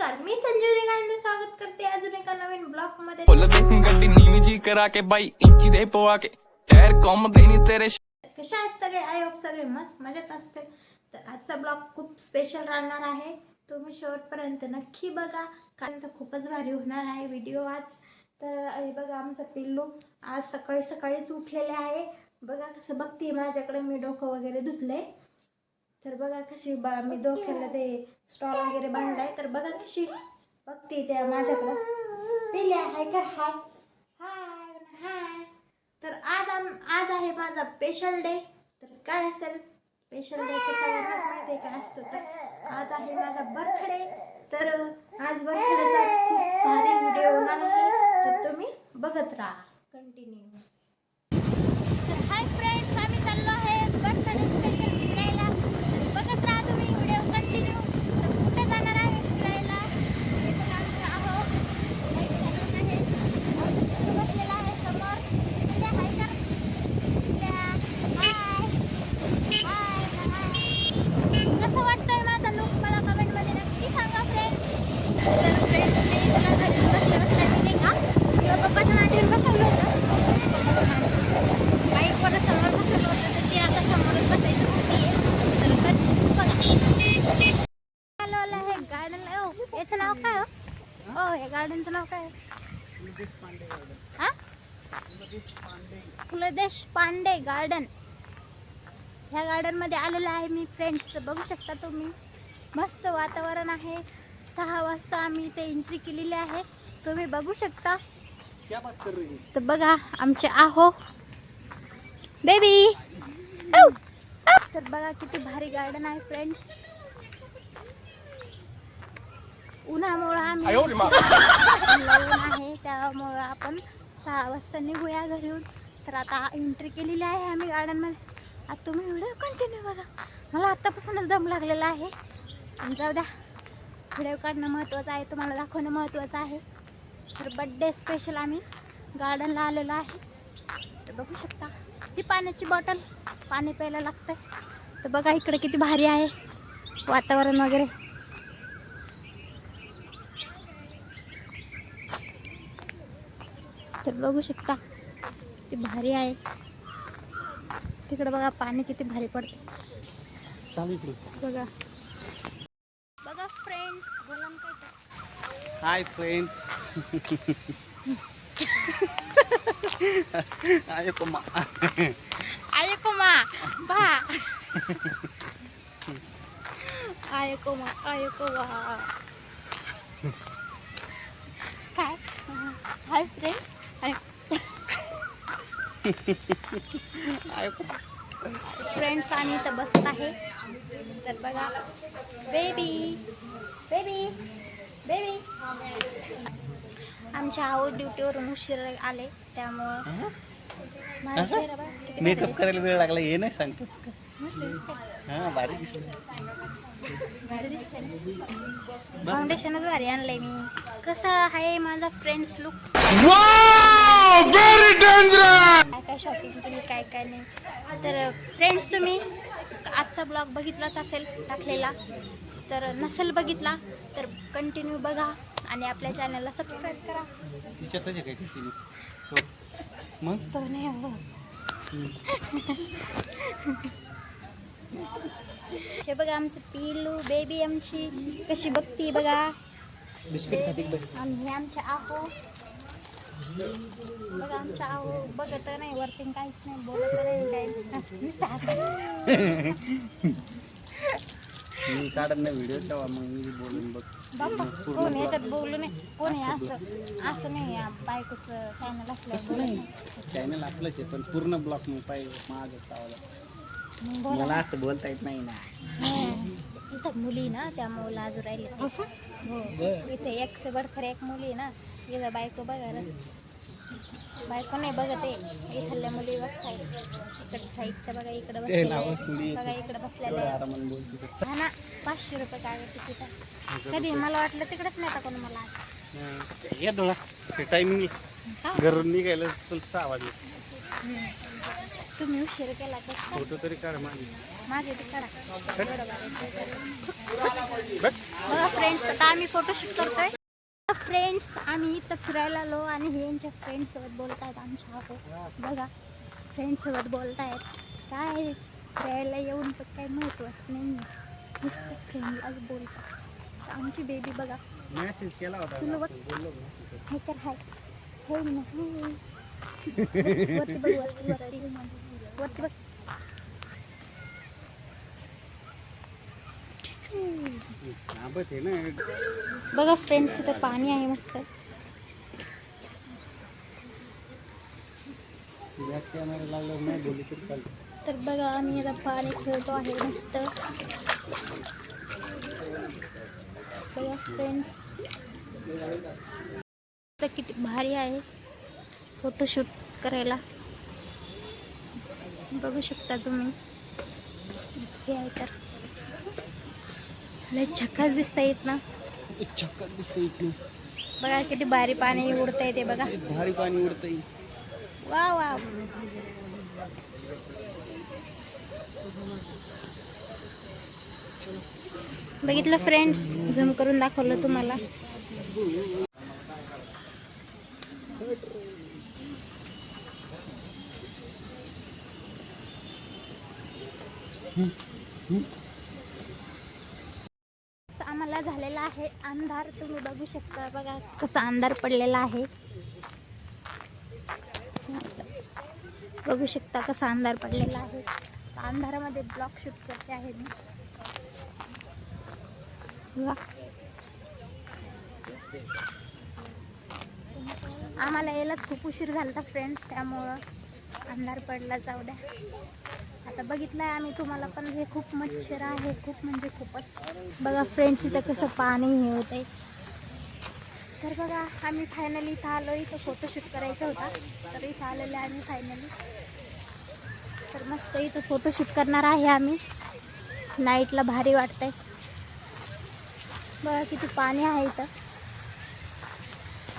नमस्कार मी संजीवनी गायंदे स्वागत करते अजून एका नवीन ब्लॉगमध्ये करा के बाई इंजी दे पोवा कशा आहेत सगळे? आय होप सगळे मस्त मजेत असते तर आजचा ब्लॉग खूप स्पेशल राहणार आहे. तुम्ही शेवटपर्यंत नक्की बघा कारण तर खूपच भारी होणार आहे व्हिडिओ आज. तर हे बघा आमचा पिल्लू आज सकाळी सकाळीच उठलेले आहे. बघा कसं बघते माझ्याकडे मी डोकं वगैरे धुतलंय. तर बघा कशी बा मी डोक्याला ते स्टॉल वगैरे बांधलाय तर बघा कशी बघते त्या माझ्याकडं. पिल्या हाय कर हाय. हाय हाय. तर आज आम आज आहे माझा स्पेशल डे तर काय असेल? स्पेशल डे तर सगळ्यांनाच माहिती आहे काय असतं तर आज आहे माझा बर्थडे तर आज बर्थडेचा खूप भारी व्हिडिओ होणार आहे. तर तुम्ही बघत राहा. कंटिन्यू तर हाय फ्रेंड्स आम्ही चाललो आहे बर्थडे स्पेशल फिरायला तर बघत राहा तुम्ही व्हिडिओ कंटिन्यू तर कुठे जाणार आहे फिरायला हे बघा आमचं आहो एक जण आहे आमचं बसलेला आहे समोर पिल्ल्या हाय कर पिल्ल्या हाय हाय हाय कसं वाटतंय माझा लुक मला कमेंटमध्ये नक्की सांगा फ्रेंड्स तर फ्रेंड्स मी तुला घरी बसल्या बसल्या मी नाही का किंवा पप्पाच्या मांडीवर बसवलं होतं बाईक वर समोर बसवलं होतं तर ती आता समोरच बसायचं होती तर कट बघा आलो आहे गार्डनला ओ याचं नाव काय हो ओ या गार्डनचं नाव काय हा कुलदेश पांडे गार्डन ह्या गार्डनमध्ये आलेलो आहे मी फ्रेंड्स तर बघू शकता तुम्ही. मस्त वातावरण आहे. सहा वाजता आम्ही इथे एंट्री केलेली आहे. तुम्ही बघू शकता. तर बघा आमचे आहो. बेबी तर बघा किती भारी गार्डन आहे फ्रेंड्स उन्हामुळं आम्ही आहे त्यामुळं आपण सहा वाजता निघूया घरून. तर आता एंट्री केलेली आहे आम्ही गार्डनमध्ये आता तुम्ही व्हिडिओ कंटिन्यू बघा. मला आत्तापासूनच दम लागलेला आहे. जाऊ द्या. व्हिडिओ काढणं महत्त्वाचं आहे तुम्हाला दाखवणं महत्त्वाचं आहे. तर बड्डे स्पेशल आम्ही गार्डनला आलेलो आहे. तर बघू शकता ती पाण्याची बॉटल पाणी प्यायला लागतं तर बघा इकडे किती भारी आहे वातावरण वगैरे. तर बघू शकता किती भारी आहे. तिकडे बघा पाणी किती भारी पडते. बघा. बघा फ्रेंड्स बोला ना काय ते. हाय फ्रेंड्स आय कोमा आय कोमा बा आय कोमा आय कोमा काय हाय फ्रेंड्स आय कोमा फ्रेंड्स आम्ही इथं बसत आहे. तर बघा. बेबी बेबी बेबी आमच्या आऊ ड्युटीवरून उशीर आले त्यामुळं मेकअप. करायला वेळ लागला हे नाही सांगतो. हा भारी दिसतो? फाउंडेशनच भारी आणलंय मी. कसं आहे माझा फ्रेंड्स लुक काय काय शॉपिंग केली काय काय नाही. तर फ्रेंड्स तुम्ही आजचा ब्लॉग बघितलाच असेल टाकलेला. तर नसेल बघितला तर कंटिन्यू बघा आणि आपल्या चॅनलला सबस्क्राईब करा. हो. मग? तो नाही हो. हे बघा आमचं पिलू बेबी आमची कशी बघती बघा. बिस्किट खाते का बस? आणि हे आमचे आहो. बघा आमच्या आहो बघत नाही वरती काहीच नाही बोलत नाही काही. मी काढत नाही व्हिडिओ तेव्हा मग मी बोलून बघ. बाप्पा कोण याच्यात बोलू नये? कोण आहे असं? असं नाही या बायकोचं चॅनल नाही. चॅनल आपलंच आहे पण पूर्ण ब्लॉक मग पाहिजे माझं बोला. मला असं बोलता येत नाही ना. इथं मुली ना त्यामुळे लाजू राहिले ते. हो. इथे एक से बडकर एक मुली ना इथं बायको बघा रे. बायको नाही बघत आहे इथल्या मुली बघताय इकडे साईडच्या बघा इकडे बसलेल्या बघा इकडे बसलेल्या. हा ना पाचशे रुपये काय तिकीट. कधी मला वाटलं तिकडेच नाही कोण मला. ये ते टायमिंग? घरून निघायला तुला सहा वाजले. तुम्ही उशीर केला तर काय? तरी काढ माझी माझे ते आहे. बघ. फ्रेंड्स आता आम्ही फोटोशूट करतोय. फ्रेंड्स आम्ही इथं फिरायला आलो आणि हे यांच्या फ्रेंड्स सोबत बोलतायत आमच्या बघा फ्रेंड्स सोबत बोलतायत. काय फिरायला येऊन पण काही महत्वाचं नाही नुसतं फ्रेंडलाच बोलतात. तर आमची बेबी बघा. मेसेज केला होता तुला बघ. बोललो का? हाय कर हाय. हाय ना. वरती बघ वरती बघ आंबट आहे ना बघा फ्रेंड्स इथं पाणी आहे मस्त. तर बघा आम्ही आता पाणी खेळतो आहे मस्त. बघा फ्रेंड्स. तर किती भारी आहे फोटोशूट करायला. बघू शकता तुम्ही. हे आहे तर. लय झकास दिसता येत ना छक्कात दिसतं इथून. बघा किती भारी पाणी उडतंय ते बघा. भारी पाणी उडतंय. वा वा. बघितलं फ्रेंड्स झूम करून दाखवलं तुम्हाला. आम्हाला झालेला आहे अंधार तुम्ही बघू शकता. बघा कसा अंधार पडलेला आहे. बघू शकता कसा अंधार पडलेला आहे. अंधारामध्ये ब्लॉक शूट करते आहे मी. आम्हाला यायलाच खूप उशीर झाला होता फ्रेंड्स त्यामुळं अंधार पडला जाऊ द्या. आता बघितलं आहे आम्ही तुम्हाला पण. हे खूप मच्छर आहे खूप म्हणजे खूपच. बघा फ्रेंड्स इथं कसं पाणी हे होत आहे तर बघा आम्ही फायनली इथं आलो इथं फोटोशूट करायचा होता. तर इथं आलेले आहे आम्ही फायनली तर मस्त इथं फोटोशूट करणार आहे आम्ही. नाईटला भारी वाटतंय. बघा किती पाणी आहे इथं.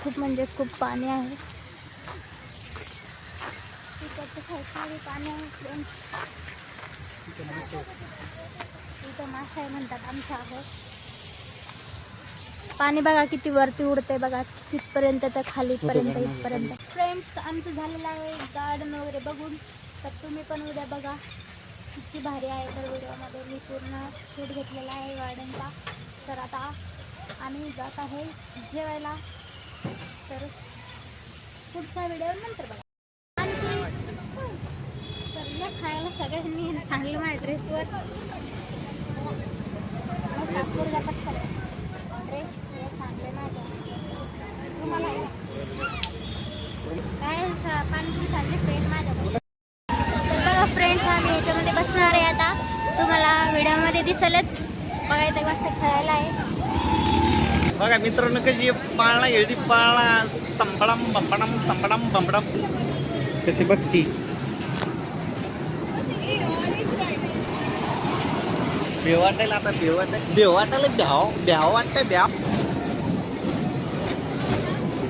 खूप म्हणजे खूप पाणी आहे. पाणी आहे फ्रेंड्स इथं माशा आहे म्हणतात आमच्या आहे पाणी बघा किती वरती उडते बघा तिथपर्यंत तर खालीपर्यंत इथपर्यंत. फ्रेंड्स आमचं झालेलं आहे गार्डन वगैरे बघून. तर तुम्ही पण उद्या बघा किती भारी आहे तर व्हिडिओमध्ये. मी पूर्ण शूट घेतलेला आहे गार्डनचा. तर आता आम्ही जात आहे जेवायला. तर पुढचा व्हिडिओ नंतर बघा आणखी तर या खायला सगळ्यांनी सांगलं माझ्या ड्रेसवर ड्रेस सांगले माझ्या तुम्हाला काय सा- पाणीपुरी सांगले फ्रेंड तर बघा फ्रेंड्स आम्ही याच्यामध्ये बसणार आहे आता. तुम्हाला व्हिडिओमध्ये दिसेलच. बघा इथे मस्त खेळायला आहे. बघा मित्रांनो कशी पाळणा येळदी पाळणा. संबडम बंबडम संबडम बंबडम कशी बघती? भेव वाटायला आता भेव वाटाय भेव वाटायला भ्याव भ्याव वाटतंय भ्याव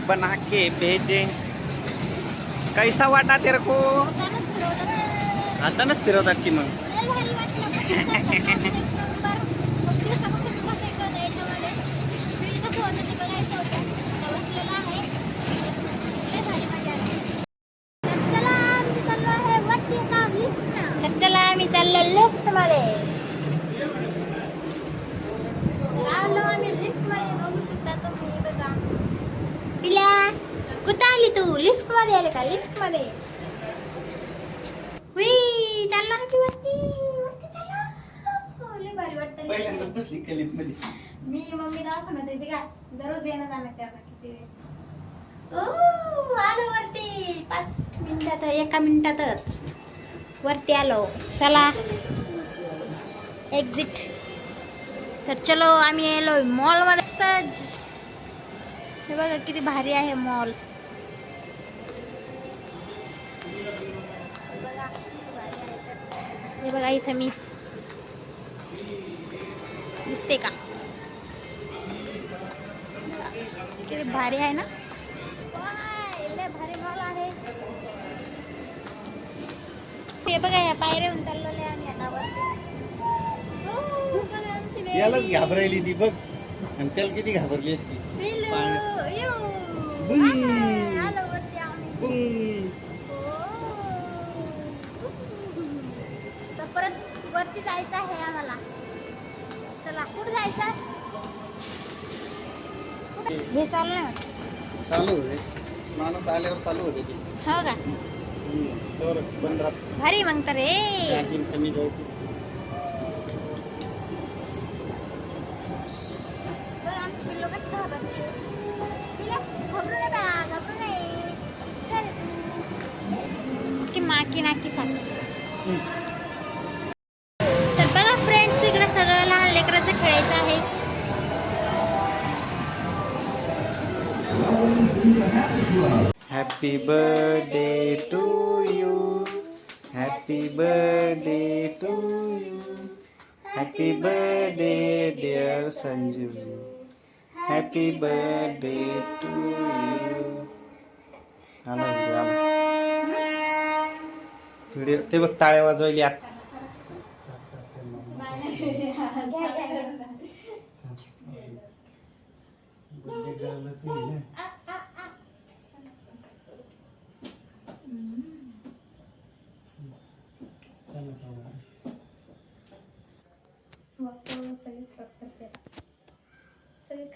बना के भेजे कैसा वाटा तेरे को हातानंच फिरवतात. हातानच फिरवतात की मग लय भारी वाटलं. एक नंबर. खूप दिवसापासून बसायचं होतं याच्यामध्ये. Feel कसं होतं ते बघायचं होतं. तर बसलेलं आहे. लय भारी मजा आली. तर चला आम्ही चाललो आहे वरती एका liftनं. तर चला आम्ही चाललो लिफ्ट मध्ये आलो आम्ही लिफ्टमध्ये. बघू शकता तुम्ही बघा. पिल्या कुठं आली तू? लिफ्टमध्ये आले का? लिफ्टमध्ये. हुई चाललो आम्ही वरती? वरती चाललो? लय भारी वाटतं पहिल्यांदा बसली मध्ये. मी मम्मी दाखवणार येते का? दररोज येणं जाणं करणार किती वेळेस. ओ आलो वरती. पाच मिनिटात एका मिनिटातच. वरती आलो. चला. एक्झिट तर चलो आम्ही येलो मॉलमध्ये असतं हे बघा किती भारी आहे मॉल हे बघा इथं मी. दिसते का? किती भारी आहे ना? लय भारी मॉल आहे ते बघा या पायऱ्याहून चाललेले आहे यालाच. घाबरायली ती बघ. आणि त्याला किती घाबरली असती. तर परत वरती जायचं आहे आम्हाला. चला कुठं जायचं? हे चाललं चालू होते. माणूस आल्यावर चालू होते ती. हो का? बंद भारी मग तर रे कमी जाऊ. Happy birthday to you happy birthday to you happy birthday dear Sanju happy birthday to you आला व्हिडिओ आला व्हिडिओ ते बघ टाळ्या वाजवली आत.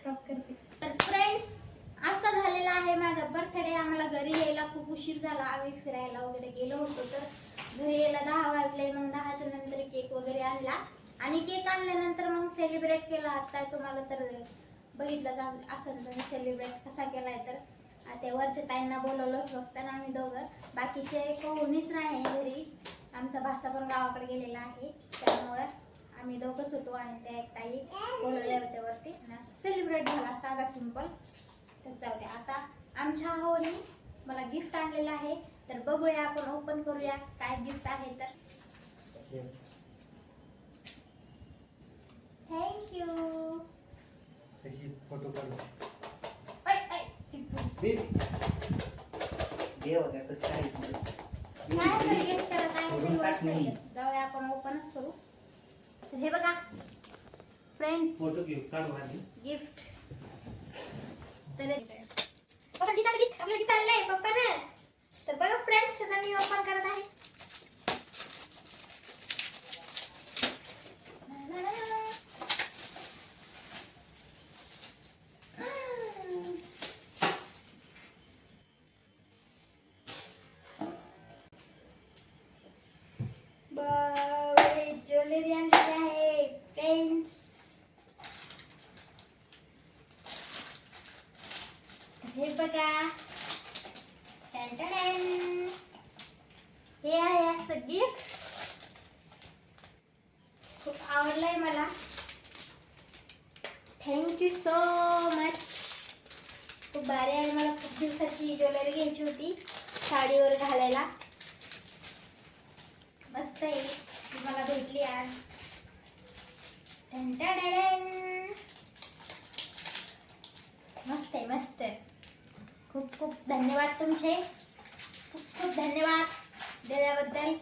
तर फ्रेंड्स असा झालेला आहे माझा बर्थडे आम्हाला घरी यायला खूप उशीर झाला. आम्ही फिरायला वगैरे गेलो होतो तर घरी यायला दहा वाजले. मग दहाच्या नंतर केक वगैरे आणला. आणि केक आणल्यानंतर मग सेलिब्रेट केला. आता तुम्हाला तर बघितलं जा असं तर सेलिब्रेट कसा केलाय तर. आ, त्या वरच्या ताईंना बोलवलं फक्त ना आम्ही दोघं. बाकीचे कोणीच नाही घरी. आमचा भासा पण गावाकडे गेलेला आहे. त्यामुळं आम्ही दोघंच होतो आणि त्या एक ताई बोलवल्या होत्या वरती. असं सेलिब्रेट झाला साधा सिंपल तर जाऊ द्या आता आमच्या आवडीने मला गिफ्ट आणलेलं आहे. तर बघूया आपण ओपन करूया काय गिफ्ट आहे तर. थँक्यू फोटो काढ. काय आपण ओपनच करू. तर हे बघा. फ्रेंड्स फोटो घेऊ काढ माझी गिफ्ट तर पप्पा तिथं आली, आपलं तिथं ना तर बघा फ्रेंड्स आता मी ओपन करत आहे बापरे, ज्वेलरी आणलेली आहे फ्रेंड्स हे बघा टन-टन-टन. हे आहे असं गिफ्ट खूप आवडलंय मला थँक्यू सो मच खूप भारी आहे मला खूप दिवसाची ज्वेलरी घ्यायची होती साडीवर घालायला. मस्त आहे. ती मला भेटली आज. मस्त आहे मस्त आहे. खूप खूप धन्यवाद तुमचे. खूप खूप धन्यवाद दिल्याबद्दल.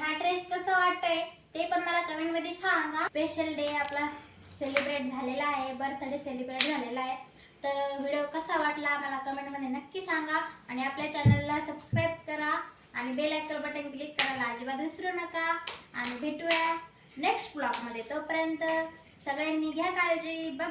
हा ड्रेस कसं वाटतंय ते पण मला कमेंटमध्ये सांगा. स्पेशल डे आपला सेलिब्रेट झालेला आहे बर्थडे सेलिब्रेट झालेला आहे. तर व्हिडिओ कसा वाटला मला कमेंटमध्ये नक्की सांगा. आणि आपल्या चॅनलला सबस्क्राईब करा आणि बेल आयकॉन बटन क्लिक करायला अजिबात विसरू नका. आणि भेटूया नेक्स्ट ब्लॉगमध्ये तोपर्यंत सगळ्यांनी घ्या काळजी. बाय